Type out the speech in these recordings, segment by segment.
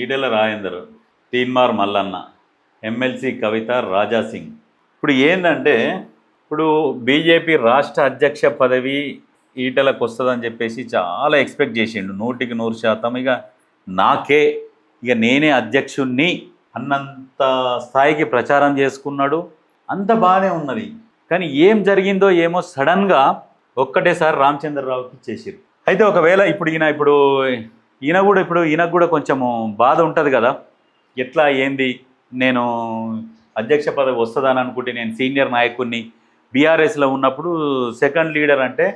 ఈడెల Rajender Teenmar Mallanna MLC Kavitha Raja Singh. ఇప్పుడు ఏంటంటే ఇప్పుడు బీజేపీ రాష్ట్ర అధ్యక్ష పదవి ఈటలకు వస్తుందని చెప్పేసి చాలా ఎక్స్పెక్ట్ చేసిండు. నూటికి నూరు శాతం ఇక నాకే ఇక నేనే అధ్యక్షుణ్ణి అన్నంత స్థాయికి ప్రచారం చేసుకున్నాడు. అంత బాగానే ఉన్నది. కానీ ఏం జరిగిందో ఏమో సడన్గా ఒక్కటేసారి రామచంద్రరావుకి ఇచ్చేసారు అయితే ఒకవేళ ఇప్పుడు ఈయన ఇప్పుడు ఈయన కూడా ఇప్పుడు ఈయనకు కూడా కొంచెము బాధ ఉంటుంది కదా. ఎట్లా ఏంది? నేను అధ్యక్ష పదవి వస్తుందని అనుకుంటే నేను సీనియర్ నాయకుడిని బీఆర్ఎస్లో ఉన్నప్పుడు సెకండ్ లీడర్ అంటే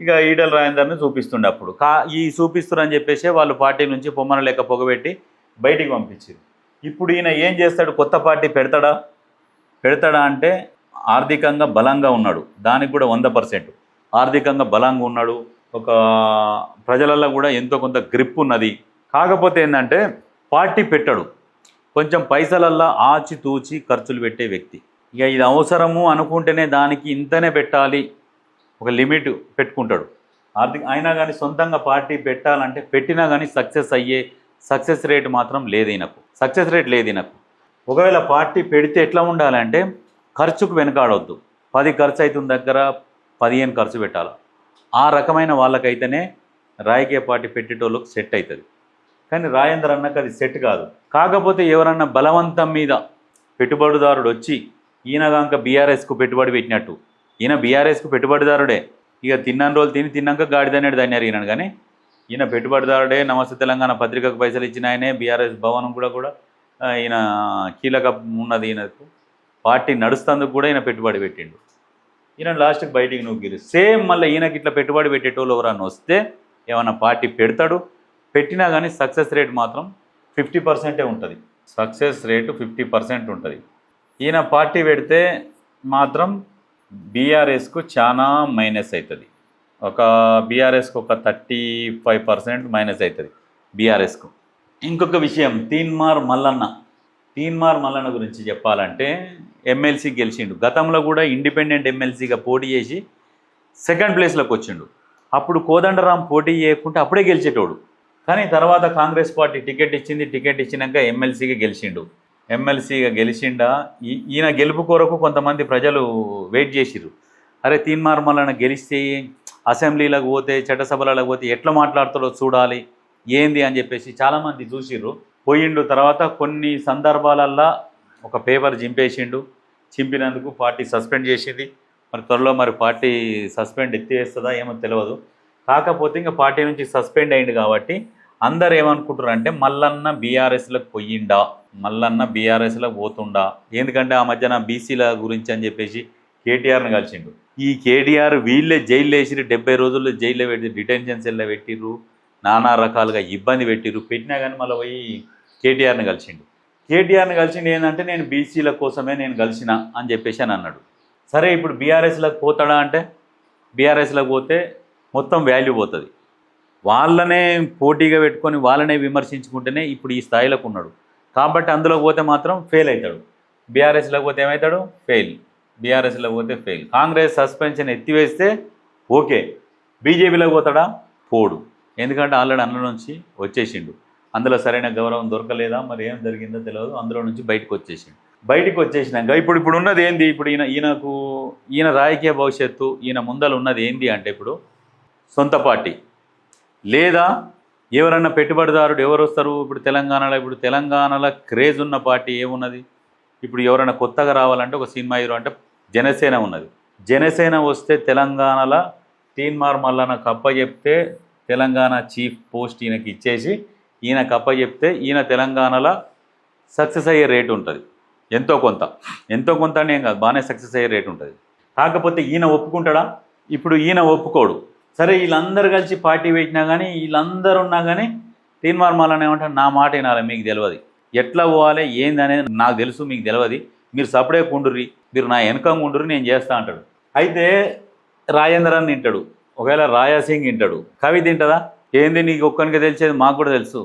ఇక ఈడల రాజేందర్ని చూపిస్తుండే అప్పుడు. కా ఈ చూపిస్తురని చెప్పేసి వాళ్ళు పార్టీ నుంచి పొమ్మన లేక పొగబెట్టి బయటికి పంపించింది. ఇప్పుడు ఈయన ఏం చేస్తాడు? కొత్త పార్టీ పెడతాడా? పెడతాడా అంటే ఆర్థికంగా బలంగా ఉన్నాడు. దానికి కూడా వంద పర్సెంట్. ఆర్థికంగా బలంగా ఉన్నాడు. ఒక ప్రజలలో కూడా ఎంతో కొంత గ్రిప్ ఉన్నది. కాకపోతే ఏంటంటే పార్టీ పెట్టడు. కొంచెం పైసలల్లా ఆచితూచి ఖర్చులు పెట్టే వ్యక్తి. ఇక ఇది అవసరము అనుకుంటేనే దానికి ఇంతనే పెట్టాలి. ఒక లిమిట్ పెట్టుకుంటాడు. ఆర్థిక అయినా కానీ సొంతంగా పార్టీ పెట్టాలంటే పెట్టినా కానీ సక్సెస్ అయ్యే సక్సెస్ రేట్ మాత్రం లేదు ఈయనకు. సక్సెస్ రేట్ లేదు ఈయనకు. ఒకవేళ పార్టీ పెడితే ఎట్లా ఉండాలంటే ఖర్చుకు వెనకాడవద్దు పది ఖర్చు అవుతున్న దగ్గర పదిహేను ఖర్చు పెట్టాలి. ఆ రకమైన వాళ్ళకైతేనే రాజకీయ పార్టీ పెట్టేటోళ్ళకి సెట్ అవుతుంది కానీ రాజేంద్ర అన్నకు అది సెట్ కాదు. కాకపోతే ఎవరన్నా బలవంతం మీద పెట్టుబడిదారుడు వచ్చి ఈయనగాక బీఆర్ఎస్కు పెట్టుబడి పెట్టినట్టు ఈయన బీఆర్ఎస్కు పెట్టుబడిదారుడే ఇక తిన్నాను రోజులు తిని తిన్నాక గాడిదనేది దాన్ని అడిగినాడు కానీ ఈయన పెట్టుబడిదారుడే నమస్తే తెలంగాణ పత్రికకు పైసలు ఇచ్చిన ఆయనే బీఆర్ఎస్ భవనం కూడా కూడా ఈయన కీలక ఉన్నది ఈయనకు. పార్టీ నడుస్తందుకు కూడా ఈయన పెట్టుబడి పెట్టిండు. ఈయన లాస్ట్కి బయటికి నూకిరు సేమ్ మళ్ళీ ఈయనకి ఇట్లా పెట్టుబడి పెట్టేటోళ్ళు ఎవరన్నా వస్తే ఏమన్నా పార్టీ పెడతాడు పెట్టినా కానీ సక్సెస్ రేట్ మాత్రం ఫిఫ్టీ పర్సెంటే ఉంటుంది. సక్సెస్ రేటు ఫిఫ్టీ పర్సెంట్ ఉంటుంది. ఈయన పార్టీ పెడితే మాత్రం బీఆర్ఎస్కు చాలా మైనస్ అవుతుంది ఒక బీఆర్ఎస్కు ఒక థర్టీ ఫైవ్ పర్సెంట్ మైనస్ అవుతుంది బీఆర్ఎస్కు ఇంకొక విషయం తీన్మార్ మల్లన్న. తీన్మార్ మల్లన్న గురించి చెప్పాలంటే ఎమ్మెల్సీ గెలిచిండు. గతంలో కూడా ఇండిపెండెంట్ ఎమ్మెల్సీగా పోటీ చేసి సెకండ్ ప్లేస్లోకి వచ్చిండు. అప్పుడు కోదండరాం పోటీ చేయకుంటే అప్పుడే గెలిచేటోడు. కానీ తర్వాత కాంగ్రెస్ పార్టీ టికెట్ ఇచ్చింది. టికెట్ ఇచ్చినాక ఎమ్మెల్సీగా గెలిచిండు. ఎమ్మెల్సీగా గెలిచిండా. ఈ- ఈయన గెలుపు కొరకు కొంతమంది ప్రజలు వెయిట్ చేసిర్రు. అరే తీన్మార్మలన గెలిస్తే అసెంబ్లీలకు పోతే చట్టసభలకు పోతే ఎట్లా మాట్లాడుతాడో చూడాలి. ఏంది అని చెప్పేసి చాలామంది చూసిర్రు. పోయిండు తర్వాత కొన్ని సందర్భాలల్లో ఒక పేపర్ చింపేసిండు. చింపినందుకు పార్టీ సస్పెండ్ చేసింది. మరి త్వరలో మరి పార్టీ సస్పెండ్ ఎత్తివేస్తుందా ఏమో తెలియదు కాకపోతే ఇంకా పార్టీ నుంచి సస్పెండ్ అయింది కాబట్టి అందరు ఏమనుకుంటారు అంటే మల్లన్న బీఆర్ఎస్లకు పోయిండా? మల్లన్న బీఆర్ఎస్లకు పోతుండా? ఎందుకంటే ఆ మధ్యన బీసీల గురించి అని చెప్పేసి కేటీఆర్ని కలిసిండు. ఈ కేటీఆర్ వీళ్ళే జైల్లో వేసిరు డెబ్బై రోజుల్లో జైల్లో పెట్టి డిటెన్షన్ సెల్లో పెట్టిర్రు నానా రకాలుగా ఇబ్బంది పెట్టిర్రు. పెట్టినా కానీ మళ్ళీ పోయి కేటీఆర్ని కలిసిండు. కేటీఆర్ని కలిసిండు ఏంటంటే నేను బీసీల కోసమే నేను కలిసిన అని చెప్పేసి అని అన్నాడు. సరే ఇప్పుడు బీఆర్ఎస్లకు పోతాడా అంటే బీఆర్ఎస్లకు పోతే మొత్తం వాల్యూ పోతుంది. వాళ్ళనే పోటీగా పెట్టుకొని వాళ్ళనే విమర్శించుకుంటేనే ఇప్పుడు ఈ స్థాయిలోకి ఉన్నాడు. కాబట్టి అందులో పోతే మాత్రం ఫెయిల్ అవుతాడు. బీఆర్ఎస్లో పోతే ఏమవుతాడు? ఫెయిల్ బీఆర్ఎస్లో పోతే ఫెయిల్ కాంగ్రెస్ సస్పెన్షన్ ఎత్తివేస్తే ఓకే. బీజేపీలో పోతాడా? పోడు. ఎందుకంటే ఆల్రెడీ అందులో నుంచి వచ్చేసిండు. అందులో సరైన గౌరవం దొరకలేదా? మరి ఏం జరిగిందో తెలియదు అందులో నుంచి బయటకు వచ్చేసింది బయటకు వచ్చేసినాక ఇప్పుడు ఇప్పుడు ఉన్నది ఏంది? ఇప్పుడు ఈయన ఈయనకు ఈయన రాజకీయ భవిష్యత్తు ఈయన ముందర ఉన్నది ఏంది అంటే ఇప్పుడు సొంత పార్టీ. లేదా ఎవరన్నా పెట్టుబడిదారుడు ఎవరు వస్తారు? ఇప్పుడు తెలంగాణలో ఇప్పుడు తెలంగాణలో క్రేజ్ ఉన్న పార్టీ ఏమున్నది? ఇప్పుడు ఎవరైనా కొత్తగా రావాలంటే ఒక సినిమా హీరో అంటే జనసేన ఉన్నది. జనసేన వస్తే తెలంగాణలో తీన్మార్ మల్లన్న కప్ప చెప్తే తెలంగాణ చీఫ్ పోస్ట్ ఈయనకి ఇచ్చేసి ఈయన కప్ప చెప్తే ఈయన తెలంగాణలో సక్సెస్ అయ్యే రేటు ఉంటుంది. ఎంతో కొంత. ఎంతో కొంత అని ఏం కాదు బాగానే సక్సెస్ అయ్యే రేటు ఉంటుంది. కాకపోతే ఈయన ఒప్పుకుంటాడా? ఇప్పుడు ఈయన ఒప్పుకోడు. సరే వీళ్ళందరూ కలిసి పార్టీ పెట్టినా కానీ వీళ్ళందరూ ఉన్నా కానీ తీన్మార్ మల్లన్న ఏమంటారు నా మాట వినాలి మీకు తెలియదు ఎట్లా పోవాలి ఏంది అనేది నాకు తెలుసు మీకు తెలియదు మీరు సపడే కుండుర్రి మీరు నా వెనకంగా ఉండుర్రి నేను చేస్తా అంటాడు. అయితే రాజేంద్రాన్ని తింటాడు. ఒకవేళ రాయాసింగ్ తింటాడు. కవి తింటదా? ఏంది నీకు ఒక్కనికి తెలిసేది? మాకు కూడా తెలుసు.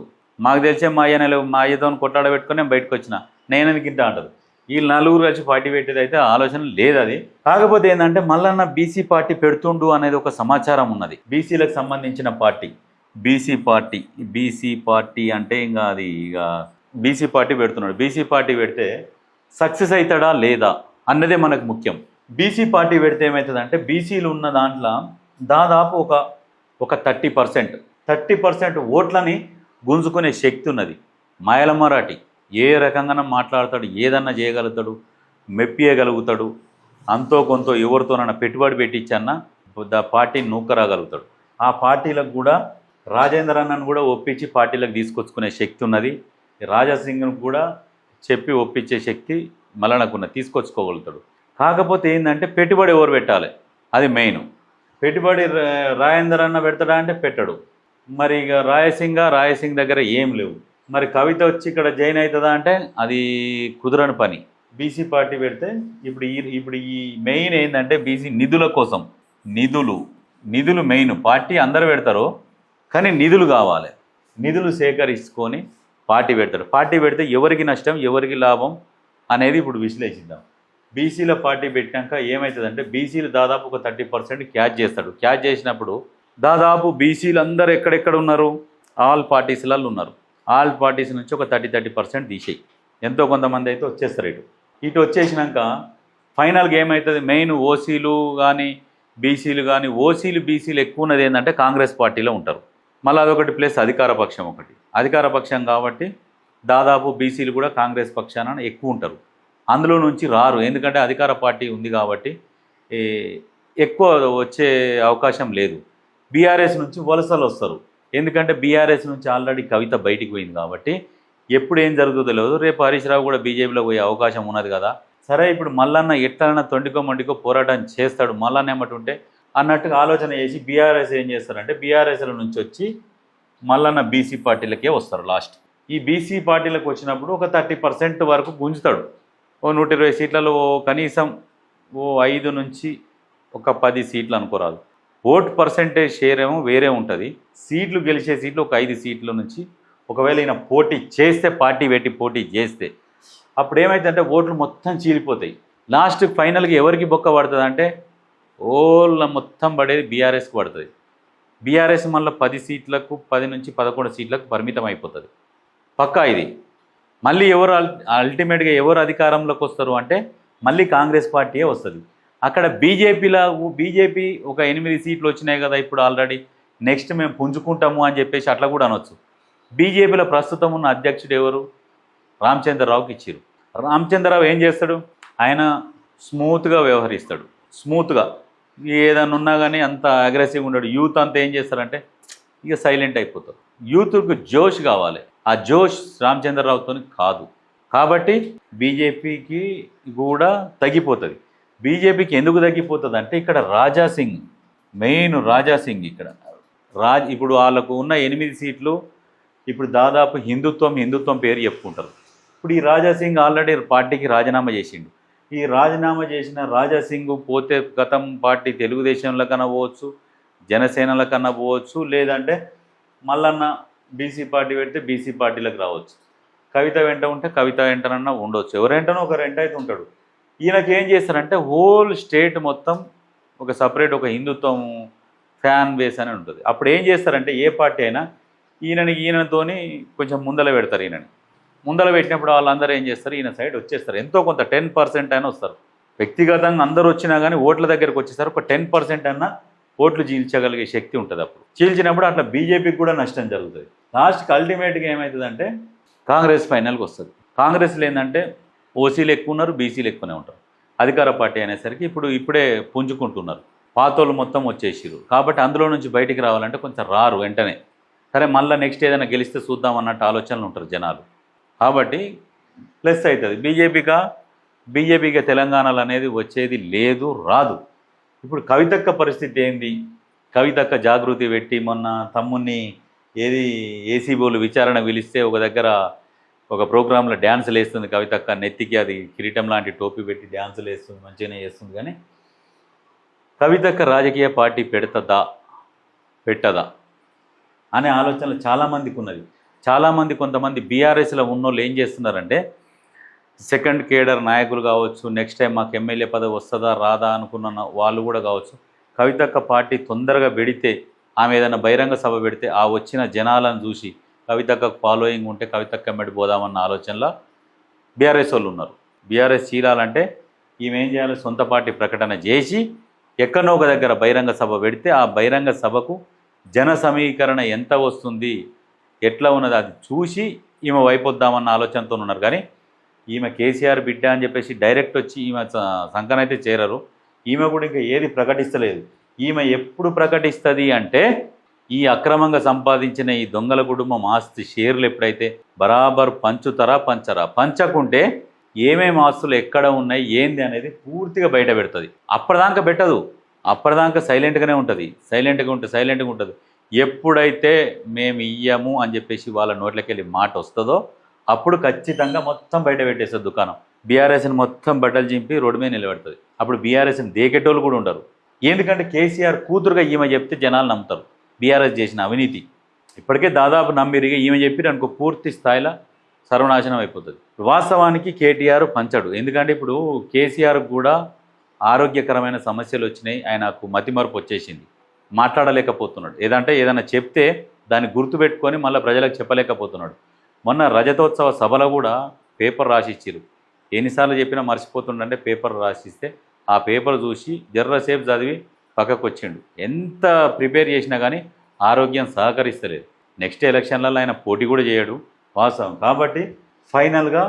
మాకు తెలిసే మా అయ్య నెల మా అయ్యతో కొట్టాడ పెట్టుకుని నేను బయటకు వచ్చిన. నేను తింటా అంటారు వీళ్ళు నలుగురు కలిసి పార్టీ పెట్టేది అయితే ఆలోచన లేదు అది. కాకపోతే ఏంటంటే మల్లన్న బీసీ పార్టీ పెడుతుండు అనేది ఒక సమాచారం ఉన్నది. బీసీలకు సంబంధించిన party. BC party BC party అంటే ఇంకా అది ఇక బీసీ పార్టీ పెడుతున్నాడు. బీసీ పార్టీ పెడితే సక్సెస్ అవుతాడా లేదా అన్నదే మనకు ముఖ్యం. బీసీ పార్టీ పెడితే ఏమవుతుందంటే బీసీలు ఉన్న దాంట్లో దాదాపు ఒక ఒక థర్టీ పర్సెంట్ థర్టీ పర్సెంట్ ఓట్లని గుంజుకునే శక్తి ఉన్నది. మాయల మరాఠీ ఏ రకంగా మాట్లాడతాడు ఏదన్నా చేయగలుగుతాడు మెప్పియగలుగుతాడు అంతో కొంత ఎవరితోనన్నా పెట్టుబడి పెట్టించన్నా దా పార్టీని నూకరాగలుగుతాడు. ఆ పార్టీలకు కూడా రాజేంద్ర అన్నను కూడా ఒప్పించి పార్టీలకు తీసుకొచ్చుకునే శక్తి ఉన్నది. రాజాసింగ్ను కూడా చెప్పి ఒప్పించే శక్తి మలనకున్న తీసుకొచ్చుకోగలుగుతాడు. కాకపోతే ఏంటంటే పెట్టుబడి ఎవరు పెట్టాలి? అది మెయిన్. పెట్టుబడి రాజేంద్ర అన్న పెడతాడా అంటే పెట్టడు. మరి ఇక రాయసింగ రాయసింగ్ దగ్గర ఏం లేవు. మరి కవిత వచ్చి ఇక్కడ జాయిన్ అవుతుందా అంటే అది కుదరని పని. బీసీ పార్టీ పెడితే ఇప్పుడు ఈ ఇప్పుడు ఈ మెయిన్ ఏంటంటే బీసీ నిధుల కోసం. నిధులు నిధులు మెయిన్. పార్టీ అందరు పెడతారు కానీ నిధులు కావాలి. నిధులు సేకరించుకొని పార్టీ పెడతారు. పార్టీ పెడితే ఎవరికి నష్టం ఎవరికి లాభం అనేది ఇప్పుడు విశ్లేషిద్దాం. బీసీల పార్టీ పెట్టినాక ఏమవుతుందంటే బీసీలు దాదాపు ఒక థర్టీ పర్సెంట్ క్యాచ్ చేస్తాడు. క్యాచ్ చేసినప్పుడు దాదాపు బీసీలు అందరు ఎక్కడెక్కడ ఉన్నారు? ఆల్ పార్టీస్లలో ఉన్నారు. ఆల్ పార్టీస్ నుంచి ఒక థర్టీ థర్టీ పర్సెంట్ తీసేయి. ఎంతో కొంతమంది అయితే వచ్చేస్తారు ఇటు. ఇటు వచ్చేసినాక ఫైనల్గా ఏమవుతుంది మెయిన్ ఓసీలు కానీ బీసీలు కానీ ఓసీలు బీసీలు ఎక్కువ ఉన్నది ఏంటంటే కాంగ్రెస్ పార్టీలో ఉంటారు. మళ్ళీ అదొకటి ప్లస్ అధికార పక్షం ఒకటి. అధికార పక్షం కాబట్టి దాదాపు బీసీలు కూడా కాంగ్రెస్ పక్షాన ఎక్కువ ఉంటారు. అందులో నుంచి రారు. ఎందుకంటే అధికార పార్టీ ఉంది కాబట్టి ఎక్కువ వచ్చే అవకాశం లేదు. బీఆర్ఎస్ నుంచి వలసలు వస్తారు. ఎందుకంటే బీఆర్ఎస్ నుంచి ఆల్రెడీ కవిత బయటికి పోయింది కాబట్టి ఎప్పుడు ఏం జరుగుతుందో లేదు రేపు హరీష్ రావు కూడా బీజేపీలో పోయే అవకాశం ఉన్నది కదా. సరే ఇప్పుడు మల్లన్న ఎట్లన్నా తొండికో మండికో పోరాటం చేస్తాడు మల్లన్న ఏమంటుంటే అన్నట్టుగా ఆలోచన చేసి బీఆర్ఎస్ ఏం చేస్తారంటే బీఆర్ఎస్ల నుంచి వచ్చి మల్లన్న బీసీ పార్టీలకే వస్తారు లాస్ట్. ఈ బీసీ పార్టీలకు వచ్చినప్పుడు ఒక థర్టీ పర్సెంట్ వరకు గుంజుతాడు. ఓ నూట ఇరవై సీట్లలో ఓ కనీసం ఓ ఐదు నుంచి ఒక పది సీట్లు అనుకోరాదు. ఓట్ పర్సెంటేజ్ షేర్ ఏమో వేరే ఉంటుంది. సీట్లు గెలిచే సీట్లు ఒక ఐదు సీట్ల నుంచి ఒకవేళ ఈయన పోటీ చేస్తే పార్టీ పెట్టి పోటీ చేస్తే అప్పుడు ఏమైందంటే ఓట్లు మొత్తం చీలిపోతాయి. లాస్ట్ ఫైనల్గా ఎవరికి బొక్క పడుతుంది అంటే ఓళ్ళ మొత్తం పడేది బీఆర్ఎస్కి పడుతుంది. బీఆర్ఎస్ మళ్ళీ పది సీట్లకు పది నుంచి పదకొండు సీట్లకు పరిమితం అయిపోతుంది. పక్కా ఇది. మళ్ళీ ఎవరు అల్ అల్టిమేట్గా ఎవరు అధికారంలోకి వస్తారు అంటే మళ్ళీ కాంగ్రెస్ పార్టీయే వస్తుంది. అక్కడ బీజేపీలో బీజేపీ ఒక ఎనిమిది సీట్లు వచ్చినాయి కదా ఇప్పుడు ఆల్రెడీ. నెక్స్ట్ మేము పుంజుకుంటాము అని చెప్పేసి అట్లా కూడా అనొచ్చు. బీజేపీలో ప్రస్తుతం ఉన్న అధ్యక్షుడు ఎవరు? రామచంద్రరావుకి ఇచ్చారు. రామచంద్రరావు ఏం చేస్తాడు? ఆయన స్మూత్గా వ్యవహరిస్తాడు. స్మూత్గా. ఏదన్నా ఉన్నా కానీ అంత అగ్రెసివ్గా ఉండడు. యూత్ అంతా ఏం చేస్తారంటే ఇక సైలెంట్ అయిపోతారు. యూత్కు జోష్ కావాలి. ఆ జోష్ రామచంద్రరావుతో కాదు. కాబట్టి బీజేపీకి కూడా తగ్గిపోతుంది. బీజేపీకి ఎందుకు తగ్గిపోతుంది అంటే ఇక్కడ రాజా సింగ్ మెయిన్ రాజా సింగ్ ఇక్కడ. రాజ్ ఇప్పుడు వాళ్ళకు ఉన్న ఎనిమిది సీట్లు ఇప్పుడు దాదాపు హిందుత్వం హిందుత్వం పేరు చెప్పుకుంటారు. ఇప్పుడు ఈ రాజా సింగ్ ఆల్రెడీ పార్టీకి రాజీనామా చేసిండు. ఈ రాజీనామా చేసిన రాజా సింగ్ పోతే గతం పార్టీ తెలుగుదేశంలో కన్నా పోవచ్చు జనసేనల కన్నా పోవచ్చు లేదంటే మల్లన్న బీసీ పార్టీ పెడితే బీసీ పార్టీలకు రావచ్చు. కవిత వెంట ఉంటే కవిత వెంటనన్నా ఉండొచ్చు. ఎవరెంటనో ఒక రెంట అయితే ఉంటాడు. ఈయనకి ఏం చేస్తారంటే హోల్ స్టేట్ మొత్తం ఒక సపరేట్ ఒక హిందుత్వం ఫ్యాన్ బేస్ అని ఉంటుంది. అప్పుడు ఏం చేస్తారంటే ఏ పార్టీ అయినా ఈయనని ఈయనతోని కొంచెం ముందల పెడతారు ఈయనని. ముందల పెట్టినప్పుడు వాళ్ళందరూ ఏం చేస్తారు? ఈయన సైడ్ వచ్చేస్తారు. ఎంతో కొంత టెన్ పర్సెంట్ అయినా వస్తారు. వ్యక్తిగతంగా అందరూ వచ్చినా కానీ ఓట్ల దగ్గరకు వచ్చేసరికి ఒక టెన్ పర్సెంట్ అన్నా ఓట్లు చీల్చగలిగే శక్తి ఉంటుంది అప్పుడు. చీల్చినప్పుడు అట్లా బీజేపీకి కూడా నష్టం జరుగుతుంది. లాస్ట్కి అల్టిమేట్గా ఏమవుతుందంటే కాంగ్రెస్ ఫైనల్కి వస్తుంది. కాంగ్రెస్లో ఏంటంటే ఓసీలు ఎక్కువ ఉన్నారు బీసీలు ఎక్కువనే ఉంటారు. అధికార పార్టీ అనేసరికి ఇప్పుడు ఇప్పుడే పుంజుకుంటున్నారు. పాతోళ్ళు మొత్తం వచ్చేసిరు కాబట్టి అందులో నుంచి బయటికి రావాలంటే కొంచెం రారు వెంటనే. సరే మళ్ళీ నెక్స్ట్ ఏదైనా గెలిస్తే చూద్దాం అన్నట్టు ఆలోచనలు ఉంటారు జనాలు. కాబట్టి ప్లస్ అవుతుంది. బీజేపీగా బీజేపీగా తెలంగాణలో అనేది వచ్చేది లేదు రాదు. ఇప్పుడు కవితక్క పరిస్థితి ఏంది? కవితక్క జాగృతి పెట్టి మొన్న తమ్ముని ఏది ఏసీబోలు విచారణ పిలిస్తే ఒక దగ్గర ఒక ప్రోగ్రాంలో డ్యాన్సులు వేస్తుంది కవితక్క నెత్తికి అది కిరీటం లాంటి టోపీ పెట్టి డ్యాన్సులు వేస్తుంది మంచిగానే చేస్తుంది కానీ కవితక్క రాజకీయ పార్టీ పెడతదా? పెట్టదా? అనే ఆలోచనలు చాలామందికి ఉన్నది. చాలామంది కొంతమంది బీఆర్ఎస్లో ఉన్నోళ్ళు ఏం చేస్తున్నారంటే సెకండ్ కేడర్ నాయకులు కావచ్చు నెక్స్ట్ టైం మాకు ఎమ్మెల్యే పదవి వస్తుందా రాదా అనుకున్న వాళ్ళు కూడా కావచ్చు కవితక్క పార్టీ తొందరగా పెడితే ఆమె ఏదైనా బహిరంగ సభ పెడితే ఆ వచ్చిన జనాలను చూసి కవితకు ఫాలోయింగ్ ఉంటే కవితక్క ఎమ్మటి పోదామన్న ఆలోచనలో బీఆర్ఎస్ వాళ్ళు ఉన్నారు. బీఆర్ఎస్ చీలాలంటే ఈమె ఏం చేయాలి? సొంత పార్టీ ప్రకటన చేసి ఎక్కడో ఒక దగ్గర బహిరంగ సభ పెడితే ఆ బహిరంగ సభకు జన సమీకరణ ఎంత వస్తుంది? ఎట్లా ఉన్నది? అది చూసి ఈమె వైపొద్దామన్న ఆలోచనతో ఉన్నారు. కానీ ఈమె కేసీఆర్ బిడ్డ అని చెప్పేసి డైరెక్ట్ వచ్చి ఈమె స- సంకనైతే చేరరు. ఈమె కూడా ఇంకా ఏది ప్రకటిస్తలేదు. ఈమె ఎప్పుడు ప్రకటిస్తుంది అంటే ఈ అక్రమంగా సంపాదించిన ఈ దొంగల కుటుంబం ఆస్తి షేర్లు ఎప్పుడైతే బరాబర్ పంచుతారా పంచరా? పంచకుంటే ఏమేమి ఆస్తులు ఎక్కడ ఉన్నాయి ఏంది అనేది పూర్తిగా బయట పెడుతుంది. అప్పటిదాకా పెట్టదు. అప్పటిదాకా సైలెంట్గానే ఉంటుంది. సైలెంట్గా ఉంటుంది సైలెంట్గా ఉంటుంది. ఎప్పుడైతే మేము ఇయ్యము అని చెప్పేసి వాళ్ళ నోట్లకెళ్ళి మాట వస్తుందో అప్పుడు ఖచ్చితంగా మొత్తం బయట పెట్టేస్తుంది దుకాణం. బీఆర్ఎస్ని మొత్తం బట్టలు చింపి రోడ్డు మీద నిలబెడుతుంది. అప్పుడు బీఆర్ఎస్ని దేకేటోళ్ళు కూడా ఉండరు. ఎందుకంటే కేసీఆర్ కూతురుగా ఈమె చెప్తే జనాలు నమ్ముతారు. బీఆర్ఎస్ చేసిన అవినీతి. ఇప్పటికే దాదాపు నమ్మిరిగా ఈమె చెప్పి అనుకో పూర్తి స్థాయిలో సర్వనాశనం అయిపోతుంది. వాస్తవానికి కేటీఆర్ పంచడు. ఎందుకంటే ఇప్పుడు కేసీఆర్ కూడా ఆరోగ్యకరమైన సమస్యలు వచ్చినాయి. ఆయనకు మతిమరుపు వచ్చేసింది. మాట్లాడలేకపోతున్నాడు. ఏదంటే ఏదైనా చెప్తే దాన్ని గుర్తుపెట్టుకొని మళ్ళీ ప్రజలకు చెప్పలేకపోతున్నాడు. మొన్న రజతోత్సవ సభలో కూడా పేపర్ రాసిచ్చారు ఎన్నిసార్లు చెప్పినా మర్చిపోతుండంటే పేపర్ రాసిస్తే ఆ పేపర్ చూసి జర్రసేపు చదివి పక్కకు వచ్చిండు ఎంత ప్రిపేర్ చేసినా కానీ ఆరోగ్యం సహకరిస్తలేదు. నెక్స్ట్ ఎలక్షన్లలో ఆయన పోటీ కూడా చేయడు. వాస్తవం. కాబట్టి ఫైనల్గా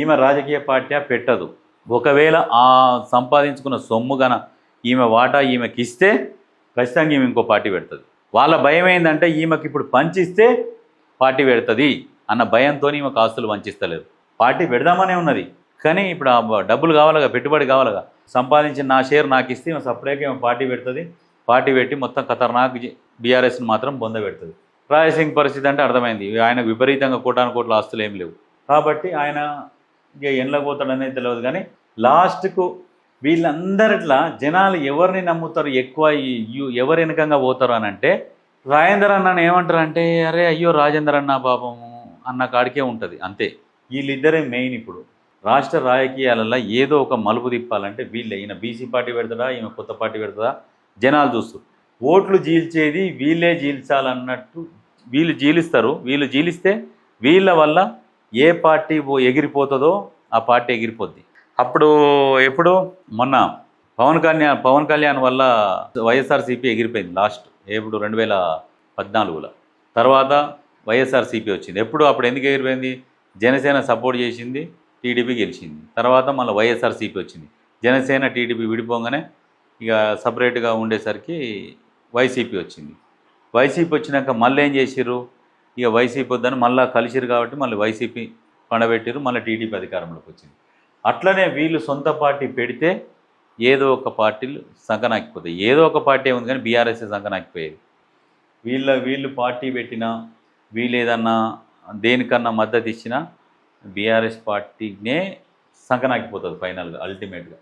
ఈమె రాజకీయ పార్టీ పెట్టదు. ఒకవేళ ఆ సంపాదించుకున్న సొమ్ము గన ఈమె వాటా ఈమెకి ఇస్తే ఖచ్చితంగా ఈమె ఇంకో పార్టీ పెడుతుంది. వాళ్ళ భయం ఏంటంటే ఈమెకి ఇప్పుడు పంచిస్తే పార్టీ పెడుతుంది అన్న భయంతో ఈమెకు ఆస్తులు వంచిస్తలేదు పార్టీ పెడదామనే ఉన్నది. కానీ ఇప్పుడు ఆ డబ్బులు కావాలిగా పెట్టుబడి కావాలగా. సంపాదించిన నా షేర్ నాకు ఇస్తే సపరేట్గా ఏమో పార్టీ పెడుతుంది. పార్టీ పెట్టి మొత్తం ఖతర్నాక్ బీఆర్ఎస్ని మాత్రం బొంద పెడుతుంది. రాయసింగ్ పరిస్థితి అంటే అర్థమైంది. ఆయన విపరీతంగా కోటాను కోట్ల ఆస్తులు ఏం లేవు. కాబట్టి ఆయన ఇక ఎండ్లకు పోతాడనేది తెలియదు కానీ లాస్ట్కు వీళ్ళందరిట్లా జనాలు ఎవరిని నమ్ముతారు? ఎక్కువ ఎవరు వెనకంగా పోతారు అని అంటే రాజేందర్ అన్న ఏమంటారు అంటే అరే అయ్యో రాజేందర్ అన్న పాపము అన్న కాడికే ఉంటుంది. అంతే. వీళ్ళిద్దరే మెయిన్ ఇప్పుడు. రాష్ట్ర రాజకీయాలలో ఏదో ఒక మలుపు తిప్పాలంటే వీళ్ళే. ఈయన బీసీ పార్టీ పెడతాడా? ఈమె కొత్త పార్టీ పెడతాడా? జనాలు చూస్తారు ఓట్లు జీల్చేది వీళ్ళే జీల్చాలన్నట్టు వీళ్ళు జీలిస్తారు. వీళ్ళు జీలిస్తే వీళ్ళ వల్ల ఏ పార్టీ ఎగిరిపోతుందో ఆ పార్టీ ఎగిరిపోద్ది. అప్పుడు ఎప్పుడు మొన్న పవన్ కళ్యాణ్ పవన్ కళ్యాణ్ వల్ల వైఎస్ఆర్సీపీ ఎగిరిపోయింది లాస్ట్. ఎప్పుడు రెండు వేల పద్నాలుగులో. తర్వాత వైఎస్ఆర్సీపీ వచ్చింది. ఎప్పుడు? అప్పుడు ఎందుకు ఎగిరిపోయింది? జనసేన సపోర్ట్ చేసింది. టీడీపీ గెలిచింది. తర్వాత మళ్ళీ వైఎస్ఆర్సీపీ వచ్చింది. జనసేన టీడీపీ విడిపోగానే ఇక సపరేట్గా ఉండేసరికి వైసీపీ వచ్చింది. వైసీపీ వచ్చినాక మళ్ళీ ఏం చేసిర్రు? ఇక వైసీపీ వద్దని మళ్ళీ కలిసిరు కాబట్టి మళ్ళీ వైసీపీ పండబెట్టిరు మళ్ళీ టీడీపీ అధికారంలోకి వచ్చింది. అట్లనే వీళ్ళు సొంత పార్టీ పెడితే ఏదో ఒక పార్టీలు సంకనాకిపోతాయి. ఏదో ఒక పార్టీ ఉంది కానీ బీఆర్ఎస్ సంకనాకిపోయేది. వీళ్ళ వీళ్ళు పార్టీ పెట్టినా వీళ్ళు ఏదన్నా దేనికన్నా మద్దతు ఇచ్చినా బీఆర్ఎస్ పార్టీనే సంకనాకిపోతుంది ఫైనల్గా అల్టిమేట్గా